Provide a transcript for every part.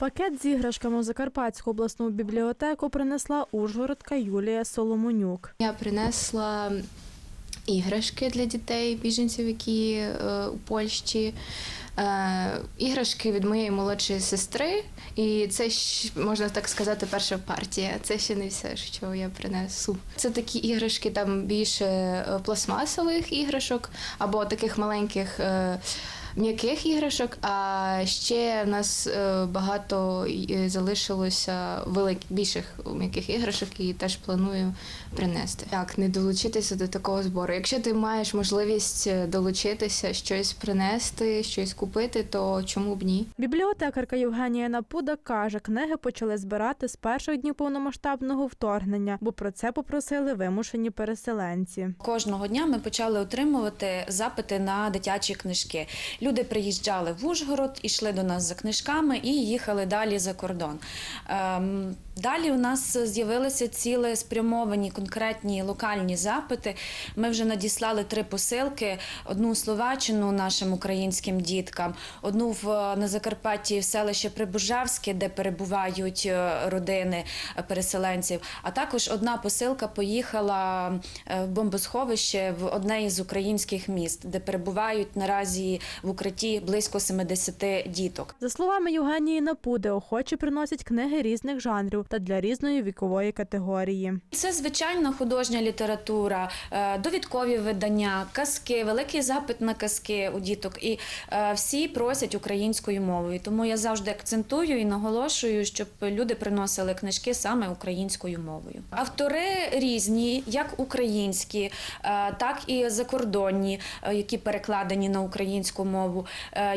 Пакет з іграшками у Закарпатську обласну бібліотеку принесла Ужгородка Юлія Соломонюк. Я принесла іграшки для дітей, біженців, які е, у Польщі. Е, іграшки від моєї молодшої сестри, і це можна так сказати, перша партія. Це ще не все, що я принесу. Це такі іграшки, там більше е, пластмасових іграшок або таких маленьких. М'яких іграшок, а ще в нас е, багато е, залишилося великих більших м'яких іграшок, і теж планую принести. Як не долучитися до такого збору? Якщо ти маєш можливість е, долучитися, щось принести, щось купити, то чому б ні? Бібліотекарка Євгенія Напуда каже, книги почали збирати з перших днів повномасштабного вторгнення, бо про це попросили вимушені переселенці. Кожного дня ми почали отримувати запити на дитячі книжки. Люди приїжджали в Ужгород, йшли до нас за книжками і їхали далі за кордон. Далі у нас з'явилися ціле спрямовані конкретні локальні запити. Ми вже надіслали три посилки: одну у Словаччину нашим українським діткам, одну в на Закарпатті в селище Прибужавське, де перебувають е, родини переселенців. А також одна посилка поїхала е, в бомбосховище в одне із українських міст, де перебувають наразі в укритті близько 70 діток. За словами Євгенії Напуди, охочі приносять книги різних жанрів та для різної вікової категорії. Це звичайна художня література, е, довідкові видання, казки, великий запит на казки у діток. І е, всі просять українською мовою. Тому я завжди акцентую і наголошую, щоб люди приносили книжки саме українською мовою. Автори різні, як українські, е, так і закордонні, які перекладені на українську мову.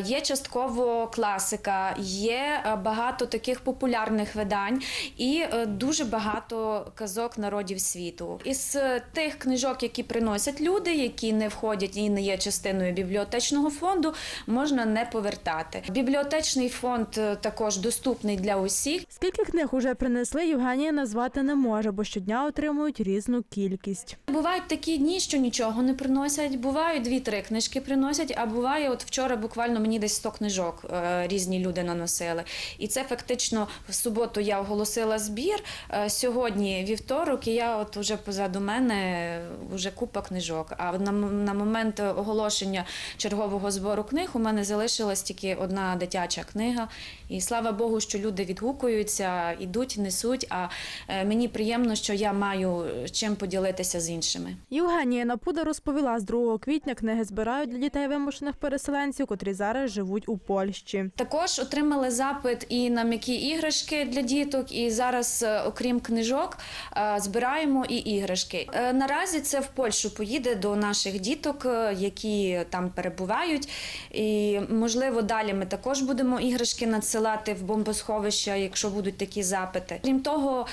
Є частково класика, є багато таких популярних видань і е, дуже багато казок народів світу. Із е, тих книжок, які приносять люди, які не входять і не є частиною бібліотечного фонду, можна не повертати. Бібліотечний фонд е, також доступний для усіх. Скільки книг уже принесли, Євгенія назвати не може, бо щодня отримують різну кількість. Бувають такі дні, що нічого не приносять. Бувають дві-три книжки приносять. А буває, от вчора буквально мені десь 100 книжок різні люди наносили. І це фактично в суботу я оголосила збір. е, Сьогодні вівторок, і я от уже позаду мене вже купа книжок. А на, на момент оголошення чергового збору книг у мене залишилась тільки одна дитяча книга. І слава Богу, що люди відгукуються, ідуть, несуть. А е, мені приємно, що я маю чим поділитися з іншими. Євгенія Напуда розповіла, з 2 квітня книги збирають для дітей вимушених переселенців, котрі зараз живуть у Польщі. Також отримали запит і на м'які іграшки для діток. І зараз, е, окрім книжок, е, збираємо і іграшки. Е, Наразі це в Польщу поїде до наших діток, які там перебувають. І можливо, далі ми також будемо іграшки надсилати в бомбосховища, якщо будуть такі запити. Крім того,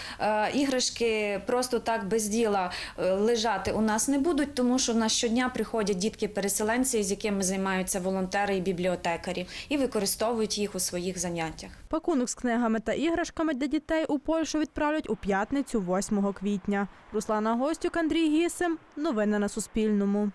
іграшки просто так без діла лежати у нас не будуть, тому що в нас щодня приходять дітки-переселенці, з якими займаються волонтери і бібліотекарі, і використовують їх у своїх заняттях. Пакунок з книгами та іграшками для дітей у Польщу відправлять у п'ятницю, 8 квітня. Руслана Гостюк, Андрій Гісем. Новини на Суспільному.